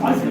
Light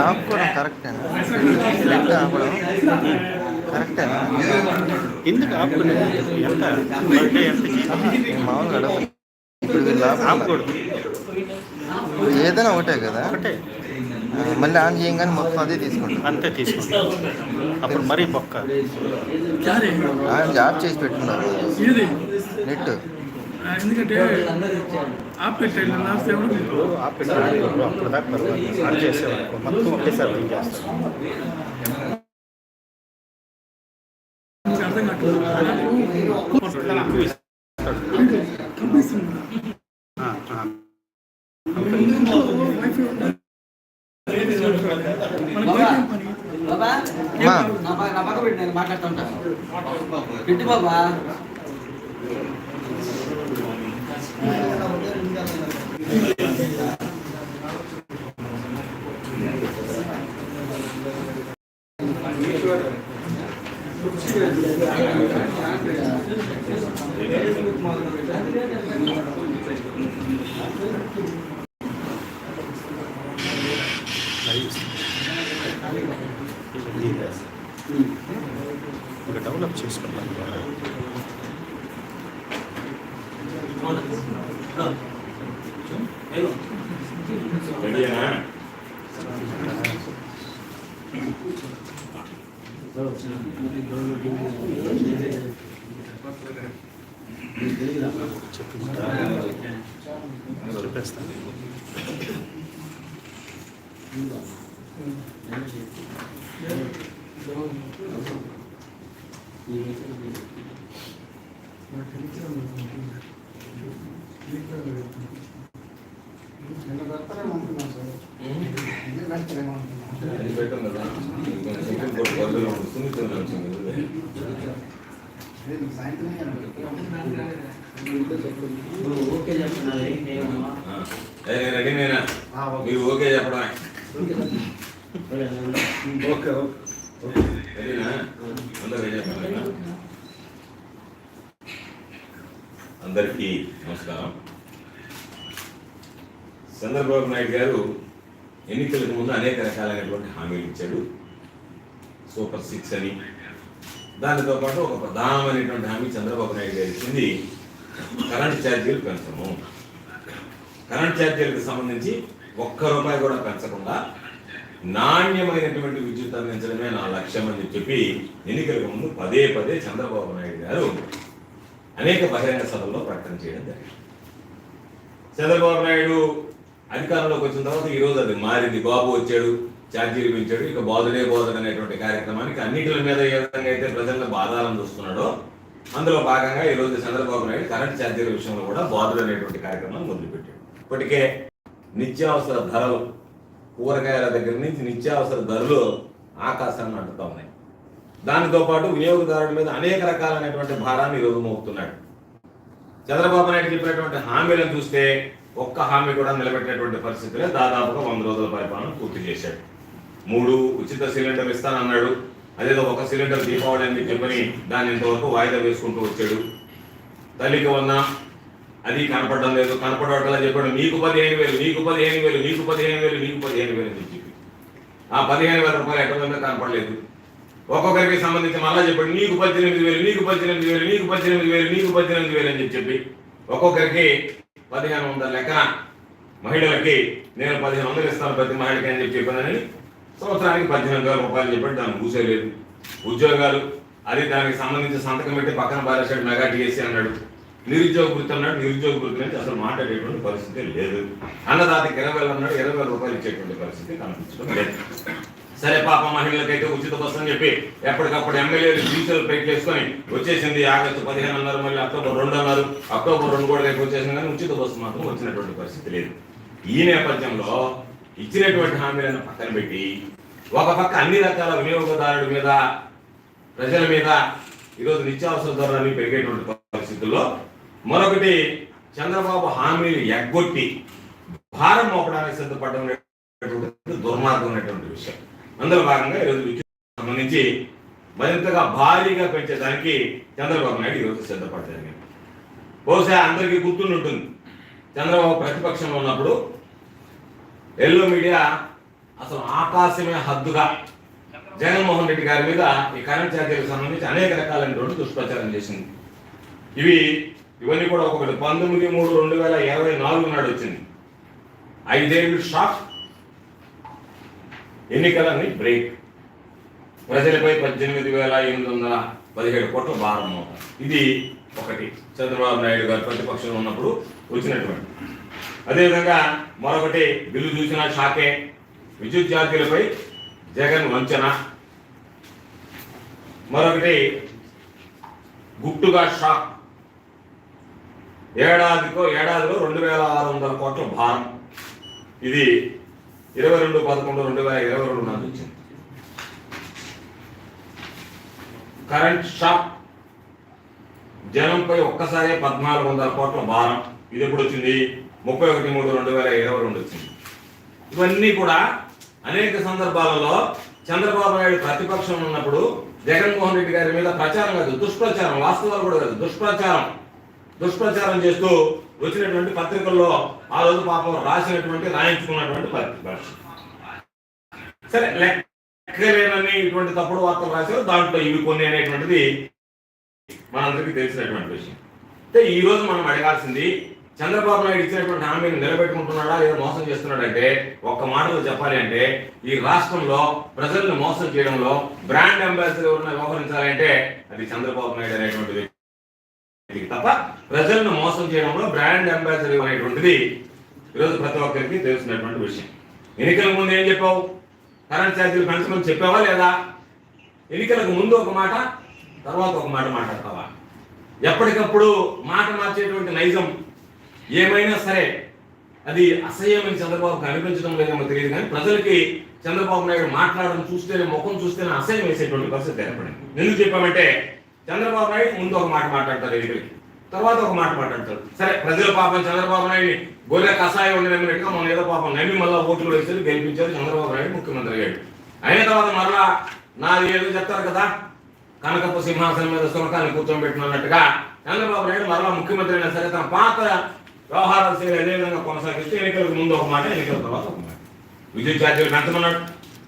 ఆపుకోవడం కరెక్టేనా ఆపడం కరెక్టేనా ఎందుకు ఆపుకునేది ఎంత అంటే ఎంతకి మామూలుగా ఇప్పుడు వీళ్ళు. ఆపకూడదు ఏదైనా ఒకటే కదా ఒకటే మళ్ళీ ఆన్ చేయగానే మొత్తం అదే తీసుకుంటాం. అంతే తీసుకుంటాం. అప్పుడు మరీ బొక్క. ఆన్ ఆఫ్ చేసి పెట్టుకున్నారు. ఇది నెట్. ఎందుకంటే అప్పుడు దాకా పర్వాలేదు. ఆన్ చేసేవారు మొత్తం ఒకేసారి బంద్ చేస్తారు మీకు అర్థం కావట్లేదు కంపెనీస్తుంది ఆ, ఆ. ఇంట్లో వైఫై ఉంటుంది. మనకి బయట ఏం పని? బాబా మా నా పక్క నా పక్క పెట్టి నేను మాట్లాడుతుంటా పెట్టు బాబా ఇంకా డెవలప్ చేసుకుంటాం చెప్పిందా చెప్పేస్తాను అది పెట్టాం కదా సెకండ్ కోర్టు పరిధిలో ఉంటుంది. సున్నితంగా ఉంటుంది. ఓకే చెప్తున్నారు ఆ. ఏ, రెడీ నేనా మీరు ఓకే చెప్పడమే రెడీనా అందరూ రెడీ చెప్పాలి అందరికీ నమస్కారం. చంద్రబాబు నాయుడు గారు ఎన్నికలకు ముందు అనేక రకాలైనటువంటి హామీలు ఇచ్చాడు. సూపర్ సిక్స్ అని. దానితో పాటు ఒక ప్రధానమైనటువంటి హామీ చంద్రబాబు నాయుడు గారు ఇచ్చింది కరెంట్ ఛార్జీలు పెంచము. కరెంట్ ఛార్జీలకు సంబంధించి ఒక్క రూపాయి కూడా పెంచకుండా నాణ్యమైనటువంటి విద్యుత్ అందించడమే నా లక్ష్యం అని చెప్పి ఎన్నికలకు ముందు పదే పదే చంద్రబాబు నాయుడు గారు అనేక బహిరంగ సభల్లో ప్రకటన చేయడం జరిగింది. చంద్రబాబు నాయుడు అధికారంలోకి వచ్చిన తర్వాత ఈ రోజు అది మారింది. బాబు వచ్చాడు ఛార్జీలు పెంచాడు ఇక బాధుడే బోధన అనేటువంటి కార్యక్రమానికి అన్నిటిల మీద ఏ విధంగా అయితే ప్రజలను బాధాలను చూస్తున్నాడో అందులో భాగంగా ఈ రోజు చంద్రబాబు నాయుడు కరెంట్ ఛార్జీల విషయంలో కూడా బాధుడు అనేటువంటి కార్యక్రమాన్ని మొదలుపెట్టాడు. ఇప్పటికే నిత్యావసర ధరలు కూరగాయల దగ్గర నుంచి నిత్యావసర ధరలు ఆకాశాన్ని అంటుతా ఉన్నాయి. దానితో పాటు వినియోగదారుల మీద అనేక రకాలైనటువంటి భారాన్ని ఈరోజు మోపుతున్నాడు. చంద్రబాబు నాయుడు చెప్పినటువంటి హామీలను చూస్తే ఒక్క హామీ కూడా నిలబెట్టినటువంటి పరిస్థితిలో దాదాపుగా వంద రోజుల పరిపాలన పూర్తి చేశాడు. మూడు ఉచిత సిలిండర్ ఇస్తానన్నాడు. అదేదో ఒక సిలిండర్ దీపావళి అని చెప్పని దాన్ని ఇంతవరకు వాయిదా వేసుకుంటూ వచ్చాడు. తల్లికి వన్నా అది కనపడడం లేదు. కనపడటం చెప్పాడు. నీకు పదిహేను వేలు నీకు పదిహేను వేలు నీకు పదిహేను వేలు నీకు పదిహేను వేలు అని చెప్పి ఆ పదిహేను వేల రూపాయలు ఎక్కడ కనపడలేదు. ఒక్కొక్కరికి సంబంధించి మళ్ళా చెప్పండి నీకు పద్దెనిమిది వేలు నీకు పద్దెనిమిది వేలు నీకు పద్దెనిమిది వేలు నీకు పద్దెనిమిది వేలు అని చెప్పి ఒక్కొక్కరికి పదిహేను వందల లెక్కన మహిళలకి నేను పదిహేను వందలు ఇస్తాను ప్రతి మహిళకి అని చెప్పి చెప్పానని సంవత్సరానికి పద్దెనిమిది వేల రూపాయలు చెప్పి దాన్ని కూసేయలేదు ఉద్యోగాలు అది దానికి సంబంధించి సంతకం పెట్టి పక్కన బారేసాడు మెగా టీఎస్సీ అన్నాడు. నిరుద్యోగ వృత్తి అన్నాడు. నిరుద్యోగ వృత్తి నుంచి అసలు మాట్లాడేటువంటి పరిస్థితి లేదు. అన్నదాతకి ఇరవై వేలు అన్నాడు. ఇరవై వేల రూపాయలు ఇచ్చేటువంటి పరిస్థితి కనిపించడం లేదు. సరే పాప మహిళలకైతే ఉచిత బస్సు అని చెప్పి ఎప్పటికప్పుడు ఎమ్మెల్యేలు డీజిల్ పెట్టి చేసుకొని వచ్చేసింది ఆగస్టు పదిహేను అన్నారు మళ్ళీ అక్టోబర్ రెండు అన్నారు అక్టోబర్ రెండు కూడా రేపు వచ్చేసింది కానీ ఉచిత బస్సు మాత్రం వచ్చినటువంటి పరిస్థితి లేదు. ఈ నేపథ్యంలో ఇచ్చినటువంటి హామీలను పక్కన పెట్టి ఒక పక్క అన్ని రకాల వినియోగదారుడి మీద ప్రజల మీద ఈరోజు నిత్యావసర ధరలు పెరిగేటువంటి పరిస్థితుల్లో మరొకటి చంద్రబాబు హామీలు ఎగ్గొట్టి భారం మోపడానికి సిద్ధపడడం దుర్మార్గం అనేటువంటి విషయం. అందులో భాగంగా ఈరోజు విద్యుత్ సంబంధించి మరింతగా భారీగా పెంచేదానికి చంద్రబాబు నాయుడు ఈరోజు సిద్ధపడతారు బహుశా అందరికీ గుర్తుండి ఉంటుంది చంద్రబాబు ప్రతిపక్షంలో ఉన్నప్పుడు ఎల్లో మీడియా అసలు ఆకాశమే హద్దుగా జగన్మోహన్ రెడ్డి గారి మీద ఈ కరెంట్ ఛార్జీలకు సంబంధించి అనేక రకాలైనటువంటి దుష్ప్రచారం చేసింది. ఇవి ఇవన్నీ కూడా ఒకటి పంతొమ్మిది మూడు రెండు వేల ఇరవై నాలుగు నాడు వచ్చింది. ఐదేళ్ళు షాక్ ఎన్నికలని బ్రేక్. ప్రజలపై పద్దెనిమిది వేల ఎనిమిది వందల పదిహేడు కోట్ల భారం ఇది ఒకటి. చంద్రబాబు నాయుడు గారు ప్రతిపక్షంలో ఉన్నప్పుడు వచ్చినటువంటి. అదేవిధంగా మరొకటి బిల్లు చూసిన షాకే. విద్యుత్ జాతీయులపై జగన్ వంచన. మరొకటి గుట్టుగా షాక్. ఏడాదికో ఏడాదిలో రెండు వేల ఆరు వందల కోట్ల భారం. ఇది ఇరవై రెండు పదకొండు రెండు వేల ఇరవై రెండు నాకు వచ్చింది కరెంట్ షాక్. జనంపై ఒక్కసారి పద్నాలుగు వందల కోట్ల భారం. ఇది ఎప్పుడు వచ్చింది? ముప్పై ఒకటి మూడు రెండు వేల ఇరవై రెండు వచ్చింది. ఇవన్నీ కూడా అనేక సందర్భాలలో చంద్రబాబు నాయుడు ప్రతిపక్షం ఉన్నప్పుడు జగన్మోహన్ రెడ్డి గారి మీద ప్రచారం కాదు దుష్ప్రచారం వాస్తవాలు కూడా కాదు దుష్ప్రచారం. దుష్ప్రచారం చేస్తూ వచ్చినటువంటి పత్రికల్లో ఆ రోజు పాపం రాసినటువంటి రాయించుకున్నటువంటి పత్రిక సరే లెక్కలేనని ఇటువంటి తప్పుడు వార్తలు రాశారు దాంట్లో ఇవి కొన్ని అనేటువంటిది మనందరికీ తెలిసినటువంటి విషయం. అంటే ఈ రోజు మనం అడగాల్సింది చంద్రబాబు నాయుడు ఇచ్చినటువంటి హామీని నిలబెట్టుకుంటున్నాడా లేదా మోసం చేస్తున్నాడంటే ఒక్క మాటలో చెప్పాలి అంటే ఈ రాష్ట్రంలో ప్రజల్ని మోసం చేయడంలో బ్రాండ్ అంబాసిడర్ ఎవరైనా వ్యవహరించాలి అంటే అది చంద్రబాబు నాయుడు అనేటువంటి తప్ప ప్రజలను మోసం చేయడంలో బ్రాండ్ అంబాసిడర్ అనేటువంటిది ఈరోజు ప్రతి ఒక్కరికి తెలిసినటువంటి విషయం. ఎన్నికల ముందు ఏం చెప్పావు? కరెంట్ ఛార్జీలు పెంచమని చెప్పావా లేదా? ఎన్నికలకు ముందు ఒక మాట తర్వాత ఒక మాట మాట్లాడతావా? ఎప్పటికప్పుడు మాట మార్చేటువంటి నైజం ఏమైనా సరే అది అసహ్యమని చంద్రబాబుకి అనిపించడం లేదేమో తెలియదు కానీ ప్రజలకి చంద్రబాబు నాయుడు మాట్లాడడం చూస్తేనే ముఖం చూస్తేనే అసహ్యం వేసేటువంటి పరిస్థితి ఏర్పడింది. ఎందుకు చెప్పామంటే చంద్రబాబు నాయుడు ముందు ఒక మాట మాట్లాడతారు ఎన్నికలకి. తర్వాత ఒక మాట మాట్లాడతారు. సరే ప్రజల పాపం చంద్రబాబు నాయుడిని గొర్రె కషాయం ఉండి నమ్మినట్టుగా మన ఏదో పాపం నమ్మి మళ్ళీ ఓట్లు వేసారు గెలిపించారు చంద్రబాబు నాయుడు ముఖ్యమంత్రి అయ్యాడు అయిన తర్వాత మరలా నాది ఏదో చెప్తారు కదా కనకపు సింహాసనం మీద సునకాన్ని కూర్చోబెట్టినట్టుగా చంద్రబాబు నాయుడు మరలా ముఖ్యమంత్రి అయినా సరే తన పాత వ్యవహారాలు సేవ అదే విధంగా కొనసాగిస్తే ఎన్నికలకు ముందు ఒక మాట ఎన్నికల తర్వాత ఒక మాట. విద్యుత్ ఛార్జీలు పెంచమన్నాడు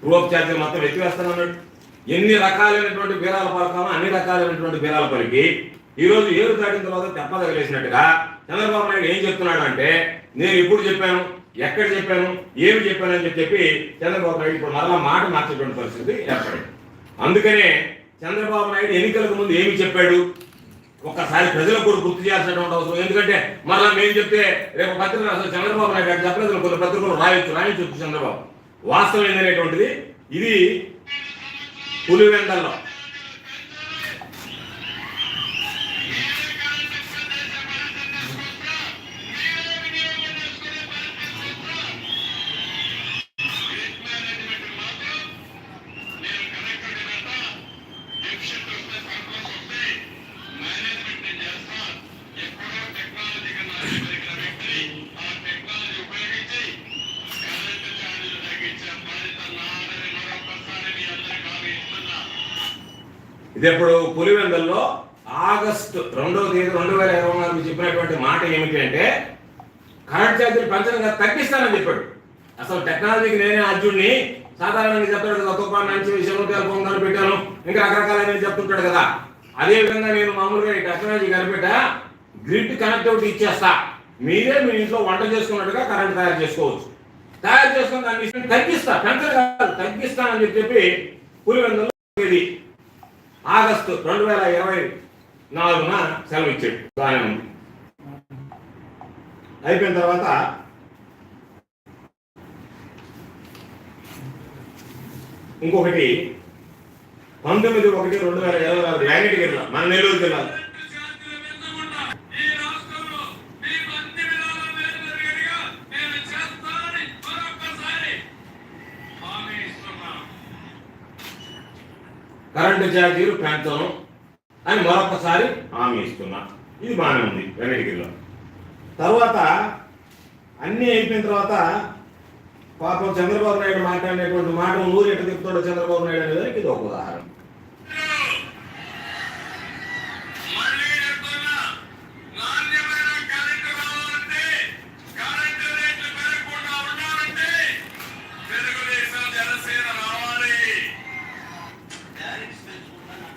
రూప్ ఛార్జీలు మొత్తం ఎత్తివేస్తానన్నాడు. ఎన్ని రకాలైనటువంటి బీరాలు పలుకామో అన్ని రకాలైనటువంటి బీరాలు పలికి ఈ రోజు ఏరు దాటిన తర్వాత తెప్పదగలేసినట్టుగా చంద్రబాబు నాయుడు ఏం చెప్తున్నాడు అంటే నేను ఇప్పుడు చెప్పాను ఎక్కడ చెప్పాను ఏమి చెప్పాను అని చెప్పి చంద్రబాబు నాయుడు ఇప్పుడు మరలా మాట మార్చేటువంటి పరిస్థితి ఏర్పడింది. అందుకనే చంద్రబాబు నాయుడు ఎన్నికలకు ముందు ఏమి చెప్పాడు? ఒక్కసారి ప్రజలకు కూడా గుర్తు చేయాల్సినటువంటి అవసరం. ఎందుకంటే మరలా మేము చెప్తే రేపు పత్రిక అసలు చంద్రబాబు నాయుడు గారు చెప్పలేదు కొన్ని పత్రికలు రాయొచ్చు రాయించవచ్చు చంద్రబాబు. వాస్తవం ఏంటనేటువంటిది ఇది పులివెందల్లో. ఇది ఇప్పుడు పులివెందల్లో ఆగస్టు రెండవ తేదీ రెండు వేల ఇరవై నాలుగు చెప్పినటువంటి మాట ఏమిటి అంటే కరెంట్ ఛార్జీలు పెంచడం తగ్గిస్తానని చెప్పాడు. అసలు టెక్నాలజీకి నేనే అర్జున్ని సాధారణంగా చెప్తాడు కదా తుఫాన్ నుంచి విషయంలో టెలిఫోన్ పెట్టాను ఇంకా రకరకాలైన చెప్తుంటాడు కదా. అదే విధంగా నేను మామూలుగా ఈ టెక్నాలజీ కనిపెట్ట గ్రిడ్ కనెక్టివిటీ ఇచ్చేస్తా. మీరే మీ ఇంట్లో వంట చేసుకున్నట్టుగా కరెంట్ తయారు చేసుకోవచ్చు. తయారు చేసుకుని దాన్ని విషయం తగ్గిస్తా పెంచడం కాదు చెప్పి పులివెందులు ఇది ఆగస్టు రెండు వేల ఇరవై నాలుగున సెలవు ఇచ్చాడు బాగానే ఉంది అయిపోయిన తర్వాత ఇంకొకటి పంతొమ్మిది ఒకటి రెండు వేల ఇరవై నాలుగు మ్యాగ్నెట్ జిల్లా మన నెల్లూరు జిల్లా కరెంటు ఛార్జీలు పెంచను అని మరొకసారి హామీ ఇస్తున్నా. ఇది బాగానే ఉంది వెనటిగిరిలో తర్వాత అన్నీ అయిపోయిన తర్వాత పాపం చంద్రబాబు నాయుడు మాట్లాడినటువంటి మాట నూరు ఎట్ట తిప్పుతాడో చంద్రబాబు నాయుడు అనేది ఇది ఒక ఉదాహరణ.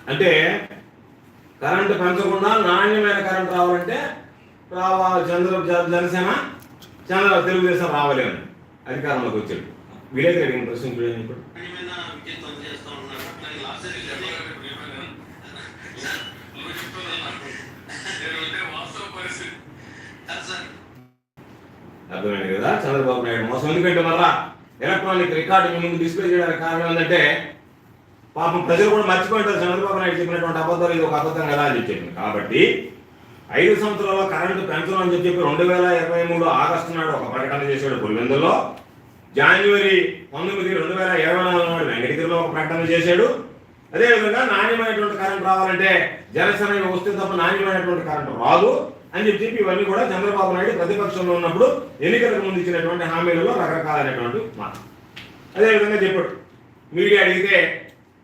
అంటే కరెంట్ పెంచకుండా నాణ్యమైన కరెంట్ రావాలంటే రావాలి చంద్ర జనసేన? చంద్ర తెలుగుదేశం రావాలి అధికారంలోకి వచ్చాడు. విలేకరు అడిగిన ప్రశ్న చూడండి ఇప్పుడు? అర్థమైంది కదా? చంద్రబాబు నాయుడు మోసం. ఎందుకంటే మళ్ళా ఎలక్ట్రానిక్ రికార్డు ముందు డిస్ప్లే చేయడానికి కారణం ఏంటంటే పాపం ప్రజలు కూడా మర్చిపోయింటారు చంద్రబాబు నాయుడు చెప్పినటువంటి అబద్ధాలు ఇది ఒక అబద్ధం కదా అని చెప్పింది కాబట్టి ఐదు సంవత్సరాల్లో కరెంటు పెంచడం అని చెప్పి రెండు వేల ఇరవై మూడు ఆగస్టు నాడు ఒక ప్రకటన చేశాడు పులివెందులో జనవరి పంతొమ్మిది రెండు వేల ఇరవై నాలుగు నాడు వెంకటగిరిలో ఒక ప్రకటన చేశాడు. అదేవిధంగా నాణ్యమైనటువంటి కరెంట్ రావాలంటే జనసేన వస్తే తప్ప నాణ్యమైనటువంటి కరెంట్ రాదు అని చెప్పి చెప్పి ఇవన్నీ కూడా చంద్రబాబు నాయుడు ప్రతిపక్షంలో ఉన్నప్పుడు ఎన్నికలకు ముందు ఇచ్చినటువంటి హామీలలో రకరకాలైనటువంటి మాట. అదేవిధంగా చెప్పాడు. మీడియా అడిగితే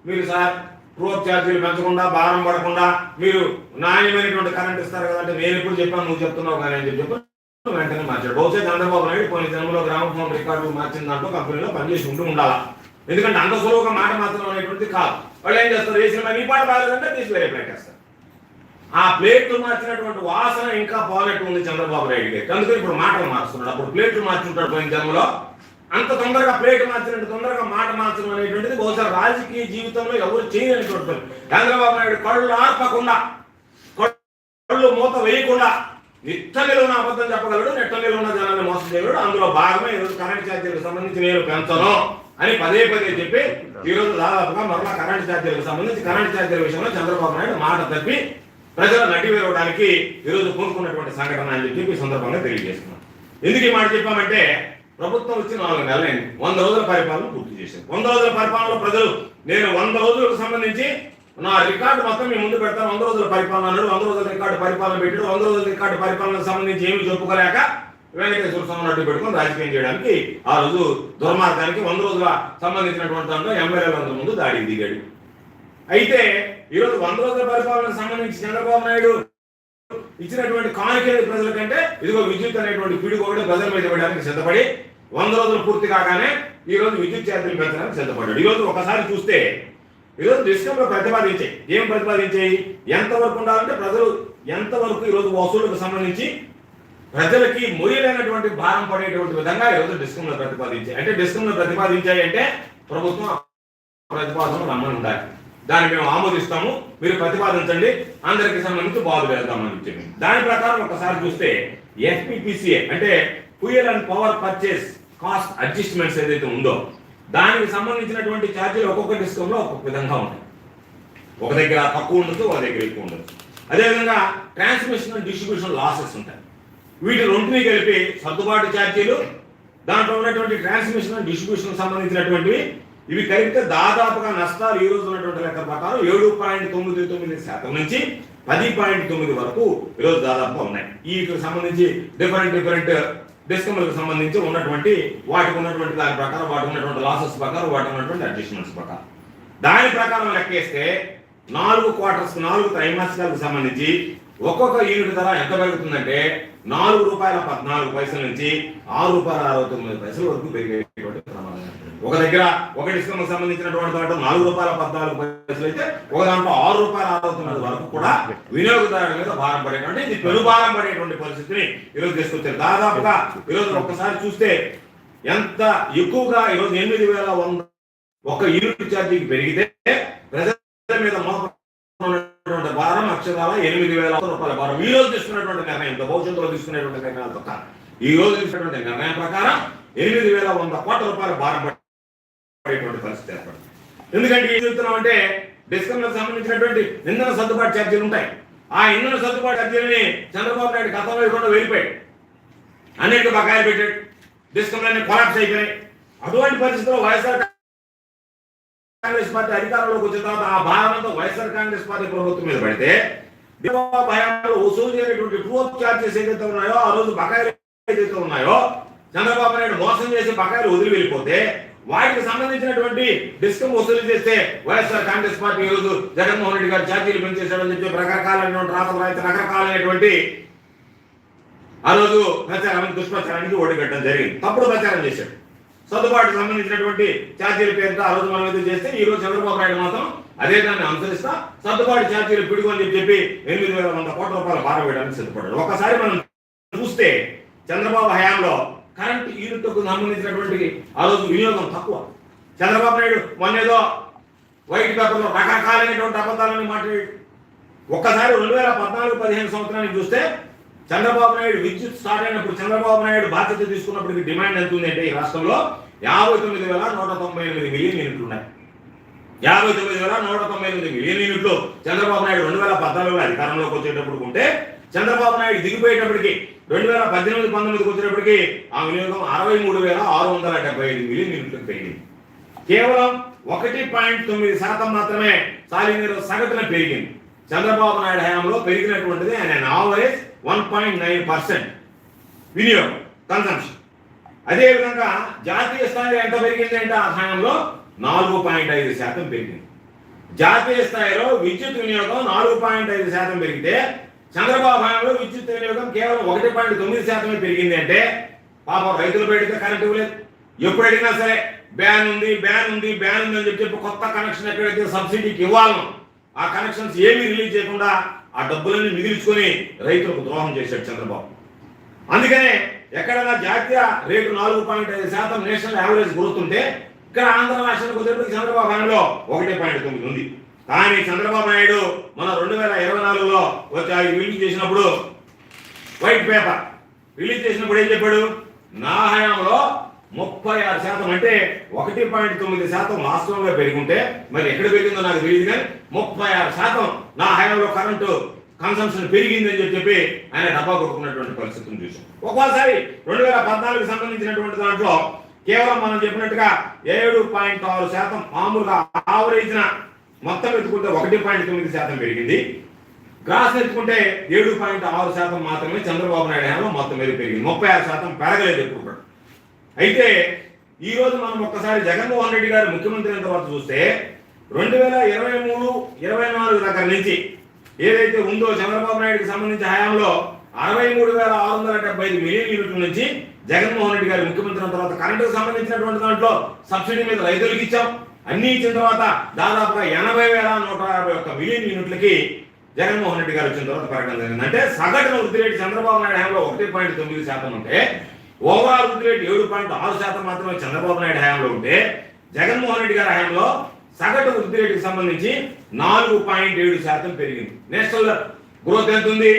మీరు సార్ ట్రోప్ ఛార్జీలు పెంచకుండా భారం పడకుండా మీరు నాణ్యమైనటువంటి కరెంట్ ఇస్తారు కదా నేను ఎప్పుడు చెప్పాను నువ్వు చెప్తున్నావు కానీ అని చెప్పి వెంటనే మార్చాడు. బహుశా చంద్రబాబు నాయుడు కొన్ని జన్మలో గ్రామ ఫోన్ రికార్డు మార్చిన దాంట్లో కంపెనీలో పనిచేసి ఉంటూ ఉండాలా? ఎందుకంటే అంత సులువుగా మాట మాత్రం అనేటువంటిది కాదు. వాళ్ళు ఏం చేస్తారు? వేసిన మీ పాట బాగాలేదంటే తీసి వేరే ప్లేట్ వేస్తారు. ఆ ప్లేట్లు మార్చినటువంటి వాసన ఇంకా పోనట్టు ఉంది చంద్రబాబు నాయుడు గారికి. అందుకని ఇప్పుడు మాటలు మారుస్తున్నాడు. అప్పుడు ప్లేట్లు మార్చుంటాడు పోయిన జన్మలో. అంత తొందరగా ప్లేట్ మార్చినట్టు తొందరగా మాట మార్చడం అనేటువంటిది బహుశా రాజకీయ జీవితంలో ఎవరు చేయనటువంటి చంద్రబాబు నాయుడు కళ్ళు ఆర్పకుండా కళ్ళు మూత వేయకుండా నిట్ట నిలువున అబద్ధం చెప్పగలడు నిట్ట నిలువున జనాన్ని మోసం చేయగలడు. అందులో భాగమే ఈరోజు కరెంట్ ఛార్జీలకు సంబంధించి నేను పెంచను అని పదే పదే చెప్పి ఈరోజు దాదాపుగా మరలా కరెంట్ ఛార్జీలకు సంబంధించి కరెంట్ ఛార్జీల విషయంలో చంద్రబాబు నాయుడు మాట తప్పి ప్రజలు నటివేరవడానికి ఈరోజు పూనుకున్నటువంటి సంఘటన అని చెప్పి ఈ సందర్భంగా తెలియజేస్తున్నాం ఎందుకు ఈ మాట చెప్పామంటే ప్రభుత్వం వచ్చి నాలుగు నెలలైంది. వంద రోజుల పరిపాలన పూర్తి చేశారు. వంద రోజుల పరిపాలనలో ప్రజలు నేను వంద రోజులకు సంబంధించి నా రికార్డు మొత్తం మీ ముందు పెడతాను. వంద రోజుల పరిపాలన అన్నాడు వంద రోజుల రికార్డు పరిపాలన పెట్టాడు. వంద రోజుల రికార్డు పరిపాలనకు సంబంధించి ఏమి చెప్పుకోలేక వెంకటేశ్వర స్వామి అడ్డు పెట్టుకొని రాజకీయం చేయడానికి ఆ రోజు దుర్మార్గానికి వంద రోజుల సంబంధించినటువంటి దాంట్లో ఎమ్మెల్యేలందరి ముందు దాడికి దిగాడు. అయితే ఈరోజు వంద రోజుల పరిపాలనకు సంబంధించి చంద్రబాబు నాయుడు ఇచ్చినటువంటి కానుకలు ప్రజల కంటే ఇదిగో విద్యుత్ అనేటువంటి పిడుగు ఒకటి ప్రజల మీద పెట్టడానికి సిద్ధపడి వంద రోజులు పూర్తి కాగానే ఈ రోజు విద్యుత్ ఛార్జీలు పెంచడానికి సిద్ధపడ్డాడు. ఈ రోజు ఒకసారి చూస్తే ఈ రోజు డిస్కంలో ప్రతిపాదించాయి. ఏం ప్రతిపాదించాయి? ఎంతవరకు ఉండాలంటే ప్రజలు ఎంతవరకు ఈ రోజు సంబంధించి ప్రజలకి మొయ్యలైనటువంటి భారం పడేటువంటి విధంగా ఈ రోజు డిస్కంలో ప్రతిపాదించాయి. అంటే డిస్కంలో ప్రతిపాదించాయి అంటే ప్రభుత్వం ప్రతిపాదన రమ్మని ఉండాలి. దాన్ని మేము ఆమోదిస్తాము మీరు ప్రతిపాదించండి అందరికి సంబంధించి బాగు వేద్దామని చెప్పి. దాని ప్రకారం ఒకసారి చూస్తే ఎఫ్పిపిసిఏ అంటే fuel and power purchase cost adjustments ఏదైతే ఉందో దానికి సంబంధించినటువంటి ఛార్జీలు ఒక్కొక్క డిస్కంలో ఒక్కొక్క విధంగా ఉంటాయి. ఒక దగ్గర తక్కువ ఉండొచ్చు ఒక దగ్గర ఎక్కువ ఉండొచ్చు. అదేవిధంగా ట్రాన్స్మిషన్ అండ్ డిస్ట్రిబ్యూషన్ లాసెస్ ఉంటాయి. వీటి రెండుని కలిపి సర్దుబాటు ఛార్జీలు దాంట్లో ఉన్నటువంటి ట్రాన్స్మిషన్ అండ్ డిస్ట్రిబ్యూషన్ సంబంధించినటువంటివి ఇవి కలిపితే దాదాపుగా నష్టాలు ఈ రోజు ఉన్నటువంటి లెక్క ప్రకారం ఏడు పాయింట్ తొమ్మిది తొమ్మిది శాతం నుంచి పది పాయింట్ తొమ్మిది వరకు ఈరోజు దాదాపుగా ఉన్నాయి. వీటికి సంబంధించి డిఫరెంట్ డిఫరెంట్ డిస్కమ్లకు సంబంధించి ఉన్నటువంటి వాటికి ఉన్నటువంటి దాని ప్రకారం వాటికి ఉన్నటువంటి లాసెస్ ప్రకారం వాటికి ఉన్నటువంటి అడ్జస్ట్మెంట్స్ ప్రకారం. దాని ప్రకారం లెక్కేస్తే నాలుగు క్వార్టర్స్ నాలుగు త్రైమాసికాలకు సంబంధించి ఒక్కొక్క యూనిట్ ధర ఎంత పెరుగుతుందంటే నాలుగు రూపాయల పద్నాలుగు పైసల నుంచి ఆరు రూపాయల అరవై తొమ్మిది పైసల వరకు పెరిగేటువంటి ప్రమాదం ఒక దగ్గర ఒక డిస్కమ్కి సంబంధించినటువంటి దాంట్లో నాలుగు రూపాయల పద్నాలుగు పైసలు అయితే ఒక దాంట్లో ఆరు రూపాయలు ఆరవుతున్నది వరకు కూడా వినియోగదారుల మీద భారం పడేటువంటి ఇది పెనుభారం పడేటువంటి పరిస్థితిని ఈరోజు తీసుకొచ్చారు. దాదాపుగా ఈరోజు ఒక్కసారి చూస్తే ఎంత ఎక్కువగా ఈరోజు ఎనిమిది వేల వంద ఒక యూనిట్ ఛార్జీకి పెరిగితే ప్రజల మీద మోపడుతున్నటువంటి భారం అక్షరాల ఎనిమిది వేల రూపాయల భారం. ఈ రోజు తీసుకున్నటువంటి నిర్ణయం భవిష్యత్తులో తీసుకునేటువంటి నిర్ణయాల ప్రకారం. ఈ రోజు తీసుకున్నటువంటి నిర్ణయం ప్రకారం ఎనిమిది వేల వంద కోట్ల రూపాయల భారం పరిస్థితి ఏర్పడుతుంది. ఎందుకంటే ఏం చెప్తున్నాం అంటే డిస్కంలకు సంబంధించినటువంటి నిందన సర్దుబాటు ఛార్జీలు ఉంటాయి. ఆ ఇంధన సర్దుబాటు ఛార్జీలని చంద్రబాబు నాయుడు గతంలో ఇవ్వకుండా వెళ్ళిపోయాడు అన్నిటికీ బకాయిలు పెట్టాడు. డిస్కంలన్నీ కొలాప్స్ అయిపోయినాయి. అటువంటి పరిస్థితిలో వైఎస్ఆర్ కాంగ్రెస్ పార్టీ అధికారంలోకి వచ్చిన తర్వాత ఆ భారం వైఎస్ఆర్ కాంగ్రెస్ పార్టీ ప్రభుత్వం మీద పడితే చంద్రబాబు వసూలు చేయనటువంటి ట్రూ చార్జెస్ ఏదైతే ఉన్నాయో ఆ రోజు బకాయిలు ఏదైతే ఉన్నాయో చంద్రబాబు నాయుడు మోసం చేసి బకాయిలు వదిలి వెళ్ళిపోతే వాటికి సంబంధించినటువంటి డిస్కమ్ వసూలు చేస్తే వైఎస్ఆర్ కాంగ్రెస్ పార్టీ ఈరోజు రోజు జగన్మోహన్ రెడ్డి గారు ఛార్జీలు పెంచేశాడని చెప్పి రకరకాలైనటువంటి రాతలు అయితే రకరకాలైనటువంటి ఆ రోజు ప్రచారం దుష్ప్రచారానికి ఓడిగట్టడం జరిగింది. తప్పుడు ప్రచారం చేశాడు. సర్దుబాటుకు సంబంధించినటువంటి ఛార్జీల పేరుతో ఆ రోజు మనం అయితే చేస్తే ఈ రోజు చంద్రబాబు నాయుడు మాత్రం అదే దాన్ని అనుసరిస్తా సర్దుబాటు ఛార్జీలు పిడుగు అని చెప్పి ఎనిమిది వేల వంద కోట్ల రూపాయలు భారం వేయడానికి సిద్ధపడ్డాడు. ఒకసారి మనం చూస్తే చంద్రబాబు హయాంలో కరెంట్ యూనిట్కు సంబంధించినటువంటి ఆ రోజు వినియోగం తక్కువ. చంద్రబాబు నాయుడు మొన్న ఏదో వైట్ పేపర్లో రకరకాలైనటువంటి అబద్ధాలని మాట్లాడి ఒక్కసారి రెండు వేల పద్నాలుగు పదిహేను సంవత్సరానికి చూస్తే చంద్రబాబు నాయుడు విద్యుత్ స్టార్ట్ అయినప్పుడు చంద్రబాబు నాయుడు బాధ్యత తీసుకున్నప్పటికి డిమాండ్ ఎంత ఉంది అంటే ఈ రాష్ట్రంలో యాభై తొమ్మిది వేల నూట తొంభై ఎనిమిది మిలియన్ యూనిట్లు ఉన్నాయి. యాభై తొమ్మిది వేల నూట తొంభై ఎనిమిది మిలియన్ యూనిట్లు చంద్రబాబు నాయుడు రెండు వేల పద్నాలుగులో అధికారంలోకి వచ్చేటప్పుడు ఉంటే చంద్రబాబు నాయుడు దిగిపోయేటప్పటికి రెండు వేల పద్దెనిమిది పంతొమ్మిదికి వచ్చేటప్పటికి ఆ వినియోగం అరవై మూడు వేల ఆరు వందల డెబ్బై ఐదు మిలియన్ యూనిట్లకు పెరిగింది. కేవలం ఒకటి పాయింట్ తొమ్మిది శాతం మాత్రమే సాలినీరు సగటున పెరిగింది. చంద్రబాబు నాయుడు హయాంలో పెరిగినటువంటిది ఆయన average one point nine percent వినియోగం కన్సంప్షన్. అదేవిధంగా జాతీయ స్థాయిలో ఎంత పెరిగింది అంటే ఆ సమయంలో నాలుగు పాయింట్ ఐదు శాతం పెరిగింది. జాతీయ స్థాయిలో విద్యుత్ వినియోగం నాలుగు పాయింట్ ఐదు శాతం పెరిగితే చంద్రబాబు హయాంలో విద్యుత్ వినియోగం కేవలం ఒకటి పాయింట్ తొమ్మిది శాతమే పెరిగింది అంటే పాపం రైతులు పెడితే కరెంట్ ఇవ్వలేదు. ఎప్పుడు అడిగినా సరే బ్యాన్ ఉంది బ్యాన్ ఉంది బ్యాన్ ఉంది అని చెప్పి చెప్పి కొత్త కనెక్షన్ ఎక్కడైతే సబ్సిడీకి ఇవ్వాలను ఆ కనెక్షన్స్ ఏమీ రిలీజ్ చేయకుండా ఆ డబ్బులన్నీ మిగిల్చుకొని రైతులకు ద్రోహం చేశాడు చంద్రబాబు. అందుకనే ఎక్కడైనా జాతీయ రేటు నాలుగు పాయింట్ ఐదు శాతం నేషనల్ యావరేజ్ గ్రోత్ ఉంటే ఇక్కడ ఆంధ్ర రాష్ట్రానికి వచ్చేటప్పటికి చంద్రబాబు హయాంలో ఒకటి పాయింట్ తొమ్మిది ఉంది. కానీ చంద్రబాబు నాయుడు మన రెండు వేల ఇరవై నాలుగులో వచ్చి రిలీజ్ చేసినప్పుడు వైట్ పేపర్ రిలీజ్ చేసినప్పుడు ఏం చెప్పాడు? నా హయాంలో ముప్పై ఆరు శాతం అంటే ఒకటి పాయింట్ తొమ్మిది శాతం వాస్తవంగా పెరుగుంటే మరి ఎక్కడ పెరిగిందో నాకు తెలియదు కానీ ముప్పై ఆరు శాతం నా హయాంలో కరెంటు కన్సంప్షన్ పెరిగింది అని చెప్పి ఆయన డబ్బా కొట్టుకున్నటువంటి పరిస్థితిని చూసాం ఒక్కోసారి రెండు వేల పద్నాలుగు సంబంధించినటువంటి దాంట్లో కేవలం మనం చెప్పినట్టుగా ఏడు పాయింట్ ఆరు శాతం మామూలుగా ఆవరేజ్న మొత్తం ఎత్తుకుంటే ఒకటి పాయింట్ తొమ్మిది శాతం పెరిగింది. గ్రాస్ ఎత్తుకుంటే ఏడు పాయింట్ ఆరు శాతం మాత్రమే చంద్రబాబు నాయుడు హయాంలో మొత్తం మీద పెరిగింది. ముప్పై ఆరు శాతం పెరగలేదు ఎక్కువ అయితే ఈ రోజు మనం ఒక్కసారి జగన్మోహన్ రెడ్డి గారు ముఖ్యమంత్రి అయిన తర్వాత చూస్తే రెండు వేల ఇరవై మూడు ఇరవై నాలుగు దగ్గర నుంచి ఏదైతే ఉందో చంద్రబాబు నాయుడుకి సంబంధించి హయాంలో అరవై మూడు వేల ఆరు వందల డెబ్బై ఐదు మిలియన్ యూనిట్ల నుంచి జగన్మోహన్ రెడ్డి గారు ముఖ్యమంత్రి అయిన తర్వాత కరెంటుకు సంబంధించినటువంటి దాంట్లో సబ్సిడీ మీద రైతులకు ఇచ్చాం. అన్ని ఇచ్చిన తర్వాత దాదాపుగా ఎనభై వేల నూట యాభై ఒక్క మిలియన్ యూనిట్లకి జగన్మోహన్ రెడ్డి గారు వచ్చిన తర్వాత పెరగడం జరిగింది. అంటే సగటున వృద్ధి రేటు చంద్రబాబు నాయుడు హయాంలో ఒకటి పాయింట్ తొమ్మిది శాతం ఉంటే ఓవరాల్ వృద్ధి రేటు ఏడు పాయింట్ ఆరు శాతం మాత్రమే చంద్రబాబు నాయుడు హయాంలో ఉంటే జగన్మోహన్ రెడ్డి గారి హయాంలో సగటు వృద్ధి రేటుకి సంబంధించి నాలుగు పాయింట్ ఏడు శాతం పెరిగింది. నేషనల్ గ్రోత్ ఎంత ఉంది?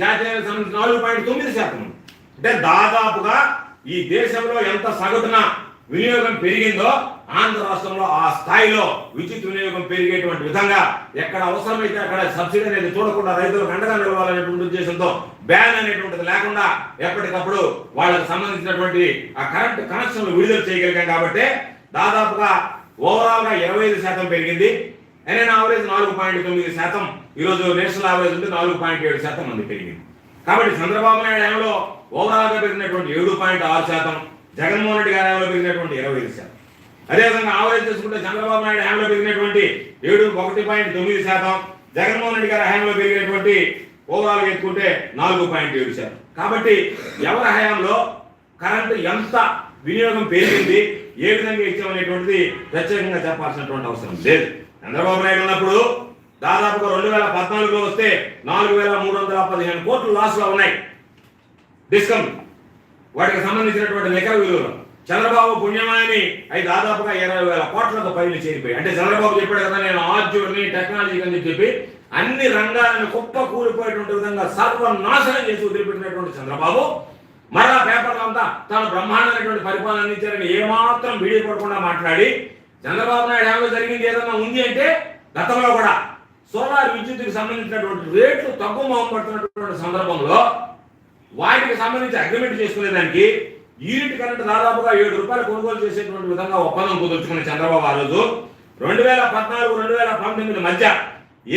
జాతీయ సంబంధించి నాలుగు పాయింట్ తొమ్మిది శాతం ఉంది. అంటే దాదాపుగా ఈ దేశంలో ఎంత సగటున వినియోగం పెరిగిందో ఆంధ్ర రాష్ట్రంలో ఆ స్థాయిలో విద్యుత్ వినియోగం పెరిగేటువంటి విధంగా ఎక్కడ అవసరమైతే అక్కడ సబ్సిడీ అనేది చూడకుండా రైతులకు అండగా నిలవాలనేటువంటి ఉద్దేశంతో బ్యాన్ అనేటువంటిది లేకుండా ఎప్పటికప్పుడు వాళ్ళకి సంబంధించినటువంటి ఆ కరెంట్ కనెక్షన్లు విడుదల చేయగలిగాం కాబట్టి దాదాపుగా ఓవరాల్గా ఇరవై ఐదు శాతం పెరిగింది. ఎన్ఎన్ ఆవరేజ్ నాలుగు పాయింట్ తొమ్మిది శాతం. ఈరోజు నేషనల్ ఆవరేజ్ ఉంటే నాలుగు పాయింట్ ఏడు శాతం మంది పెరిగింది. కాబట్టి చంద్రబాబు నాయుడు హయాంలో ఓవరాల్గా పెరిగినటువంటి ఏడు పాయింట్ ఆరు శాతం. జగన్మోహన్ రెడ్డి గారి హయాంలో పెరిగినటువంటి ఇరవై ఐదు శాతం. అదేవిధంగా ఆవరేజ్ తీసుకుంటే చంద్రబాబు నాయుడు హయాంలో పెరిగినటువంటి ఏడు ఒకటి పాయింట్ తొమ్మిది శాతం. జగన్మోహన్ రెడ్డి గారి హయాంలో పెరిగినటువంటి ఓవరాల్ ఎత్తుకుంటే నాలుగు పాయింట్ ఏడు శాతం. కాబట్టి ఎవరి హయాంలో కరెంటు ఎంత వినియోగం పెరిగింది ఏ విధంగా ఇచ్చామనేటువంటిది ప్రత్యేకంగా చెప్పాల్సినటువంటి అవసరం లేదు. చంద్రబాబు నాయుడు ఉన్నప్పుడు దాదాపుగా రెండు వేల పద్నాలుగులో వస్తే నాలుగు వేల మూడు వందల పదిహేను కోట్లు లాస్లో ఉన్నాయి. డిస్కౌంట్ వాటికి సంబంధించినటువంటి నికర విలువలు చంద్రబాబు పుణ్యమాని అవి దాదాపుగా ఇరవై వేల కోట్లకు పైలు చేరిపోయి అంటే చంద్రబాబు చెప్పాడు కదా నేను ఆర్జుని టెక్నాలజీ అని చెప్పి అన్ని రంగాలను కుప్ప కూలిపోయేటువంటి విధంగా సర్వనాశనం చేసి వదిలిపెట్టినటువంటి చంద్రబాబు మరలా పేపర్లో అంతా తాను బ్రహ్మాండమైనటువంటి పరిపాలన అందించారని ఏమాత్రం వీడియో పడకుండా మాట్లాడి చంద్రబాబు నాయుడు ఏమైనా జరిగింది ఏదన్నా ఉంది అంటే గతంలో కూడా సోలార్ విద్యుత్కి సంబంధించినటువంటి రేట్లు తక్కువ మొహం పడుతున్నటువంటి సందర్భంలో వాటికి సంబంధించి అగ్రిమెంట్ చేసుకునేదానికి యూనిట్ కరెంట్ దాదాపుగా ఏడు రూపాయలు కొనుగోలు చేసేటువంటి విధంగా ఒప్పందం కుదుర్చుకున్న చంద్రబాబు ఆ రోజు. రెండు వేల పద్నాలుగు రెండు వేల పంతొమ్మిది మధ్య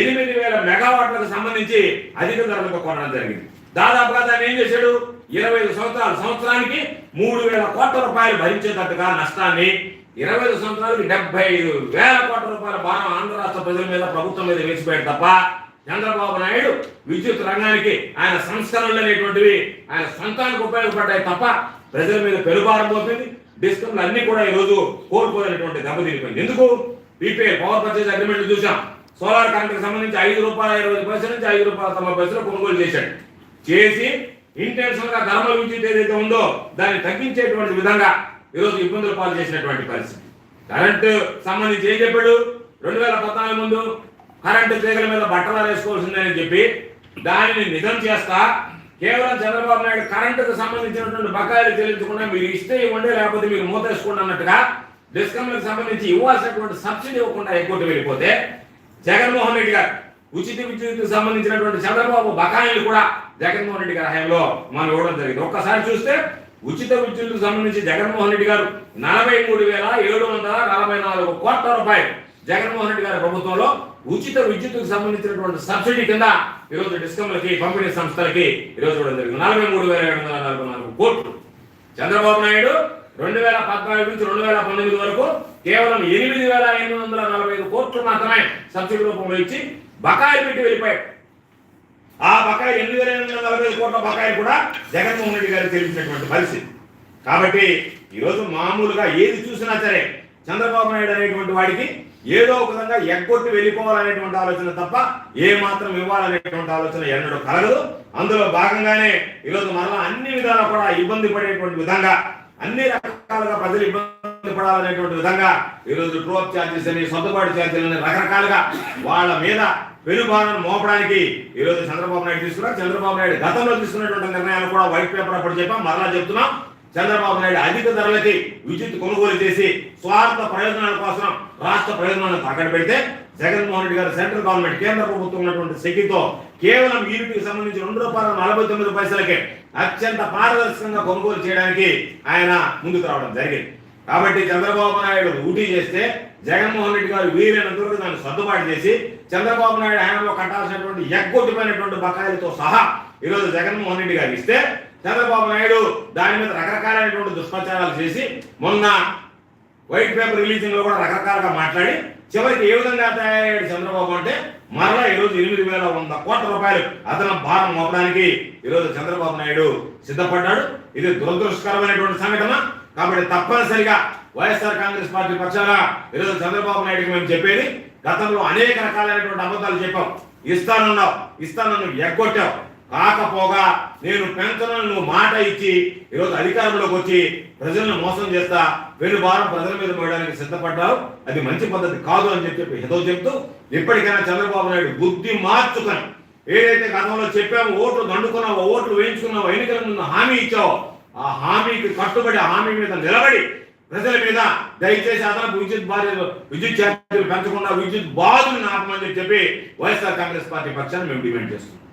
ఎనిమిది వేల మెగావాట్లకు సంబంధించి అధిక ధరలకు కొనడం జరిగింది. దాదాపుగా దాన్ని ఏం చేశాడు? ఇరవై ఐదు సంవత్సరాలు సంవత్సరానికి మూడు వేల కోట్ల రూపాయలు భరించేటట్టుగా నష్టాన్ని ఇరవై ఐదు సంవత్సరాలకి డెబ్బై ఐదు వేల కోట్ల రూపాయల భారం ఆంధ్ర రాష్ట్ర ప్రజల మీద ప్రభుత్వం మీద వేసిపోయాడు తప్ప చంద్రబాబు నాయుడు విద్యుత్ రంగానికి ఆయన సంస్కరణలు అనేటువంటివి ఆయన సొంతానికి ఉపయోగపడ్డాయి తప్ప ప్రజల మీద పెనుభారం పోతుంది డిస్కంలు అన్ని కూడా ఈ రోజు కోల్పోయినటువంటి దెబ్బతినిపోయింది. ఎందుకు? పీపీఎల్ పవర్ పర్చేజ్ అగ్రిమెంట్ చూసాం సోలార్ కరెంట్కి సంబంధించి ఐదు రూపాయల ఇరవై పైసల నుంచి ఐదు రూపాయల తొంభై పైసలు కొనుగోలు చేశాడు. చేసి ఇంటెన్షనల్గా ధర్మ విద్యుత్ ఏదైతే ఉందో దాన్ని తగ్గించేటువంటి విధంగా ఈరోజు ఇబ్బందులు పాలు చేసినటువంటి పరిస్థితి. కరెంటు సంబంధించి ఏం చెప్పాడు? రెండు వేల పద్నాలుగు ముందు కరెంటు తీగల మీద బట్టలు వేసుకోవాల్సిందని చెప్పి దానిని నిజం చేస్తా కేవలం చంద్రబాబు నాయుడు కరెంటుకు సంబంధించినటువంటి బకాయిలు చెల్లించకుండా మీరు ఇస్తే ఇవ్వండి లేకపోతే మీరు మూతేసుకోండి అన్నట్టుగా డిస్కంలకు సంబంధించి ఇవ్వాల్సినటువంటి సబ్సిడీ ఇవ్వకుండా హైకోర్టు వెళ్ళిపోతే జగన్మోహన్ రెడ్డి గారు ఉచిత విద్యుత్ సంబంధించినటువంటి చంద్రబాబు బకాయిలు కూడా జగన్మోహన్ రెడ్డి గారి హయాంలో మనం ఇవ్వడం జరిగింది. ఒక్కసారి చూస్తే ఉచిత విద్యుత్ సంబంధించి జగన్మోహన్ రెడ్డి గారు నలభై మూడు వేల ఏడు వందల నలభై నాలుగు కోట్ల రూపాయలు జగన్మోహన్ రెడ్డి గారి ప్రభుత్వంలో ఉచిత విద్యుత్తుకు సంబంధించినటువంటి సబ్సిడీ కింద ఈరోజు డిస్కంలకి పంపిణీ సంస్థలకి ఈరోజు కూడా జరిగింది. నలభై మూడు వేల ఏడు వందల నలభై నాలుగు కోట్లు. చంద్రబాబు నాయుడు రెండు వేల పద్నాలుగు నుంచి రెండు వేల పంతొమ్మిది వరకు కేవలం ఎనిమిది వేల ఎనిమిది వందల నలభై ఐదు కోట్లు మాత్రమే సబ్సిడీ రూపంలో ఇచ్చి బకాయి పెట్టి వెళ్ళిపోయాడు. ఆ బకాయి ఎనిమిది వేల ఎనిమిది వందల నలభై ఐదు కోట్ల బకాయి కూడా జగన్మోహన్ రెడ్డి గారు చెల్లించినటువంటి పరిస్థితి. కాబట్టి ఈరోజు మామూలుగా ఏది చూసినా సరే చంద్రబాబు నాయుడు అనేటువంటి వాడికి ఏదో ఒక విధంగా ఎగ్గొట్టి వెళ్ళిపోవాలనేటువంటి ఆలోచన తప్ప ఏ మాత్రం ఇవ్వాలనేటువంటి ఆలోచన ఎన్నడూ కలగదు. అందులో భాగంగానే ఈరోజు మరలా అన్ని విధాలా కూడా ఇబ్బంది పడేటువంటి విధంగా అన్ని రకాలుగా ప్రజలు ఇబ్బంది పడాలనేటువంటి విధంగా ఈరోజు ట్రోప్ ఛార్జెస్ అని సొంతపాటు ఛార్జీలు అని రకరకాలుగా వాళ్ళ మీద పెనుభారాన్ని మోపడానికి ఈరోజు చంద్రబాబు నాయుడు తీసుకున్నారు. చంద్రబాబు నాయుడు గతంలో తీసుకున్నటువంటి నిర్ణయాలు కూడా వైట్ పేపర్ అప్పుడు చెప్పాం. మరలా చెప్తున్నాం. చంద్రబాబు నాయుడు అధిక ధరలకి విద్యుత్ కొనుగోలు చేసి స్వార్థ ప్రయోజనాల కోసం రాష్ట్ర ప్రయోజనాలను పక్కన పెడితే జగన్మోహన్ రెడ్డి గారు సెంట్రల్ గవర్నమెంట్ కేంద్ర ప్రభుత్వం ఉన్నటువంటి శక్తితో కేవలం యూనిట్కి సంబంధించి రెండు రూపాయల నలభై తొమ్మిది పైసలకే అత్యంత పారదర్శకంగా కొనుగోలు చేయడానికి ఆయన ముందుకు రావడం జరిగింది. కాబట్టి చంద్రబాబు నాయుడు ఊటీ చేస్తే జగన్మోహన్ రెడ్డి గారు వీలైనంత వరకు దాన్ని సర్దుబాటు చేసి చంద్రబాబు నాయుడు ఆయనలో కట్టాల్సినటువంటి ఎగ్గొట్టిపోయినటువంటి బకాయిలతో సహా ఈరోజు జగన్మోహన్ రెడ్డి గారు ఇస్తే చంద్రబాబు నాయుడు దాని మీద రకరకాలైనటువంటి దుష్ప్రచారాలు చేసి మొన్న వైట్ పేపర్ రిలీజింగ్లో కూడా రకరకాలుగా మాట్లాడి చివరికి ఏ విధంగా తయారయ్యాడు చంద్రబాబు అంటే మరలా ఈరోజు ఎనిమిది వేల వంద కోట్ల రూపాయలు అదన భారం మోపడానికి ఈరోజు చంద్రబాబు నాయుడు సిద్ధపడ్డాడు. ఇది దురదృష్టకరమైనటువంటి సంఘటన. కాబట్టి తప్పనిసరిగా వైఎస్ఆర్ కాంగ్రెస్ పార్టీ పక్షాన ఈరోజు చంద్రబాబు నాయుడుకి మేము చెప్పేది గతంలో అనేక రకాలైనటువంటి అబద్ధాలు చెప్పాం. ఇస్తానన్నావు ఇస్తానన్ను ఎగ్గొట్టావు. కాకపోగా నేను పెన్షన్లను నువ్వు మాట ఇచ్చి ఈరోజు అధికారంలోకి వచ్చి ప్రజలను మోసం చేస్తా వెను భారం ప్రజల మీద పోయడానికి సిద్ధపడ్డావు? అది మంచి పద్ధతి కాదు అని చెప్పి ఏదో చెప్తూ ఇప్పటికైనా చంద్రబాబు నాయుడు బుద్ధి మార్చుకొని ఏదైతే గతంలో చెప్పామో ఓట్లు దండుకున్నావో ఓట్లు వేయించుకున్నావో ఎన్నికల ముందు హామీ ఇచ్చావో ఆ హామీకి కట్టుబడి హామీ మీద నిలబడి ప్రజల మీద దయచేసి అదనపు విద్యుత్ బాధ్యత విద్యుత్ ఛార్జీలు పెంచకుండా విద్యుత్ బాధులు నాపమని చెప్పి వైఎస్ఆర్ కాంగ్రెస్ పార్టీ పక్షాన్ని మేము డిమాండ్ చేస్తున్నాం.